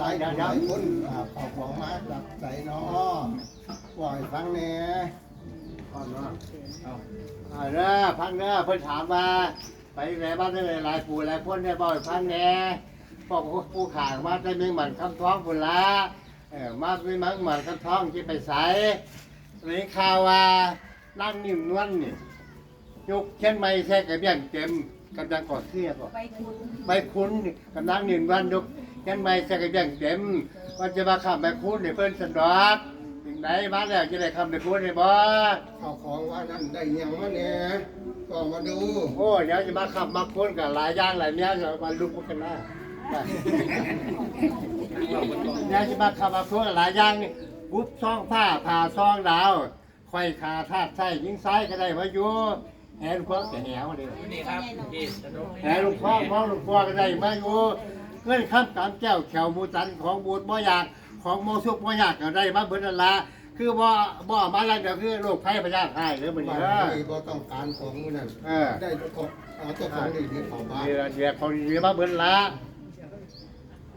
หลายหลายคนอ่าขอบของมาจากใส่เนาะปล่อยฟังแหน่ก่อนเนาะเอาเด้อพังเด้อเพิ่นถามว่า ไปไหนบ้านได้หลายปู่หลายคนเนี่ยบ่อยพังแหน่พวกผู้ขางมาได้เมืองหมันคำท้องพุ่นละเออมาได้เมืองหมันคำท้องที่ไปใส่เลยข่าวว่านั่งนิ่มนวลนี่ยกเช่นไม่แท้กระเบี้ยงเต็มกำลังกอดเสื้อก่อนไปคุณใบคุณกำลังนิ่มนวลยก เช่นไม่แท้กระเบี้ยงเต็มว่าจะมาขับใบคุณในเพิ่นสะดวกถึงไหนมาแล้วจะได้คำใบคุณได้บ่เอาของว่านั่นได้หยังมาเนี่ยก็มาดูโอ้เดี๋ยวจะมาขับมาค้นกับหลายอย่างหลายเนี้ยจะมาลุกกันหน้าเดี๋ยวจะมาขับมาค้นกับหลายอย่างนี่ปุ๊บซ่องผ้าผ่าซ่องดาวคอยขาธาตุใส่ยิงซ้ายก็ได้มาอยู่แหนพวกแต่แหวเลยนี่ครับพี่สนุกแหลูกพ่อพ่อลูกพ่อก็ได้มาอยู่ เงื่อนข้ามตามแก้วแขวมูตันของบูดบ่อยากของโมซุกบ่อยากก็ได้มาเบิดนั่นละคือบ่บ่มาแล้วเดี๋ยวคือโรคภัยพยาธิให้เด้อมื้อบ้านี้นเด้อนี้บ่ต้องการของมื้อนั้นเออ ได้เจ้าของเอาเจ้าของดีที่เขาบ้านเดี๋ยวเดี๋ยวเขาเดี๋ยวมาเบิดละ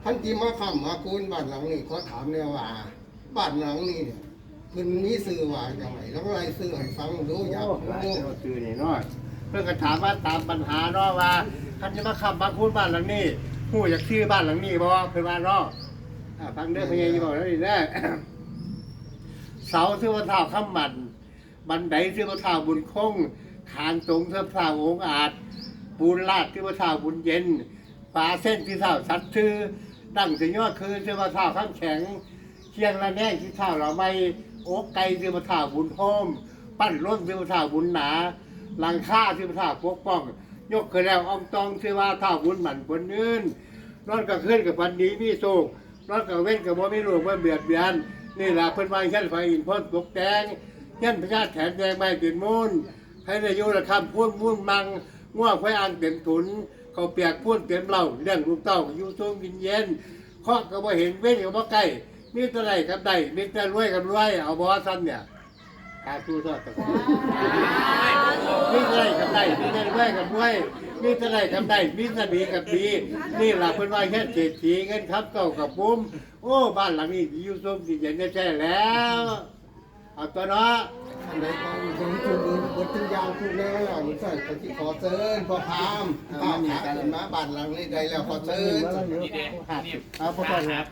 ท่านที่มาค้ำมาคูณบ้านหลังนี้เขาถามเนี่ยว่าบ้านหลังนี้เนี่ยคุณมีสื่อว่าอย่างไรแล้วอะไรสื่อให้ฟังดูอยากโอ้รู้ เราตื่นนี่เนาะเพื่อนก็ถามว่าตามปัญหาเนาะว่าคันจะมาขับมาพูดบ้านหลังนี้ ผู้อยากชื่อบ้านหลังนี้บ่เพิ่นว่าเนาะอ่าฟังเด้อพญายบอกแล้วนี่เด้อเสาชื่อว่าเท้าข้ามบันบันไดชื่อว่าเท้าบุญคงขานตรงเท่าเท้าองค์อาจปูนลาดชื่อว่าเท้าบุญเย็นฝาเส้นที่เท้าสัตว์ชื่อดั้งถึงยอดคือชื่อว่าเท้าข้ามแข็งเชียงระแนงที่เท้าเราไม่โอ๊กไก่ชื่อว่าเท้าบุญโฮมปั้นร่นชื่อว่าเท้าบุญหนาหลังค่าชื่อว่าเท้าปกป้อง ยกกระแล้วอองตองชื่อว่าท้าบุญหมันคนอื่นนอนกับขึ้นกับพันดีมีโศกนอนกับเว้นกับบ่มีลูกว่าเบียดเบียนนี่ล่ะเพิ่นว่าเช่นไฟอินพ่นตกแดงเช่นพญาแถนแดงไม้ติดมูลให้ได้อยู่ระคำพูดมุ่นมังง่วงไฟอ่างเต็มถุนเขาเปียกพูดเต็มเหล่าเรื่องลูกเต้าอยู่ทุ่งกินเย็นเคาะก็บ่เห็นเว้นก็บ่ใกล้มีแต่ไรกับใดมีแต่รวยกับรวยเอาบ่ซ้ำเนี่ยาตู้ทอดตะกูมีแต่ไรกับใดมีแต่รวกับรวยมีแต่ไรกับใดมีแต่ดีกับดีนี่หล่ะเพิ่นว่าแค่เศรษฐีเงินครับเก่ากับปุ้มโอ้บ้านหลังนี้อยู่ทุ่งกินเย็นแท้ๆแล้วเอาตัวเนาะอันไหนก็ยังจุดอื่นบททุกอย่างทุกแน่นี่ใส่ปฏิขอเชิญพอพามป้าหากันมาบ้านหลังนี้ได้แล้วขอเชิญนี่เด้นี่เอาพวกเราเนี่ย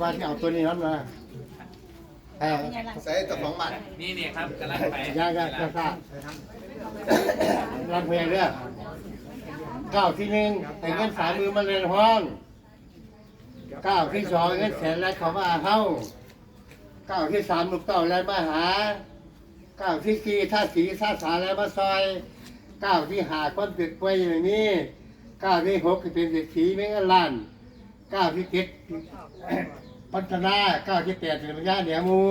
ว่าที่เอาตัวนี้นั่นมา เออใส่เจ้าของบ้านนี่นี่ครับกำลังไปยากยากยากรับเพลงเด้อก้าวที่หนึ่งให้เงินสามมือมาเรียนห้องก้าวที่สองเงินแสนแรกเขามาเข้าก้าวที่สามลูกเต้าแล้วมาหาก้าวที่สี่ท่าสีท่าสาแล้วมาซอยก้าวที่หาคนติดป่วยอย่างนี้ก้าวที่หกเป็นเด็กผีไม่เงินล้านก้าวที่เจ็ด พัฒนาก้าวที่แปดเป็นปัญญาเหนียวมู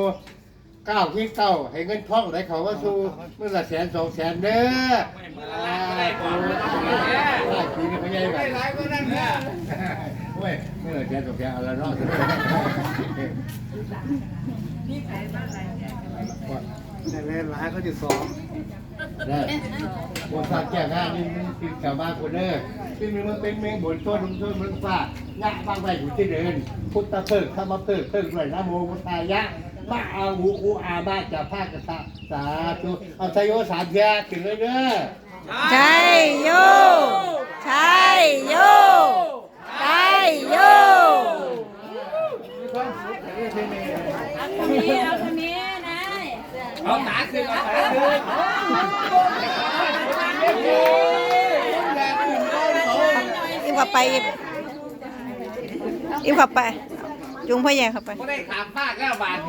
ก้าวที่เก้าให้เงินท่องไหลเขาว่าสู่เมื่อละแสนสองแสนเด้ออ่าโอ้ยได้ปีนี้พญายแบบหลายก็นั่นนะเว้ยเมื่อละแสนสองแสนเอาละเนาะ แต่เล่นหลายเขาจะสอนได้บนฝากแก่งานนี่มันติดกับบ้านคนเด้อที่มันมันเป็นเมงบนต้นต้นมันฟ้ายะบางใบอยู่ที่เดิน พุทธเพิกธรรมเพิกเพิกด้วยนะโมพุทธายะมาอาหูอูอาบาจะภาคกษะสาธุเอาชยโยสามแยกถึงเลยเด้อใช่โยใช่โยใช่โยคนนี้เอาคนนี้นาย เอาขาคืนเอาขาคืนอิ่มขับไปอิ่มขับไป จุงพ่อใหญ่ขับไปไม่ได้ขามฟากแล้วบาท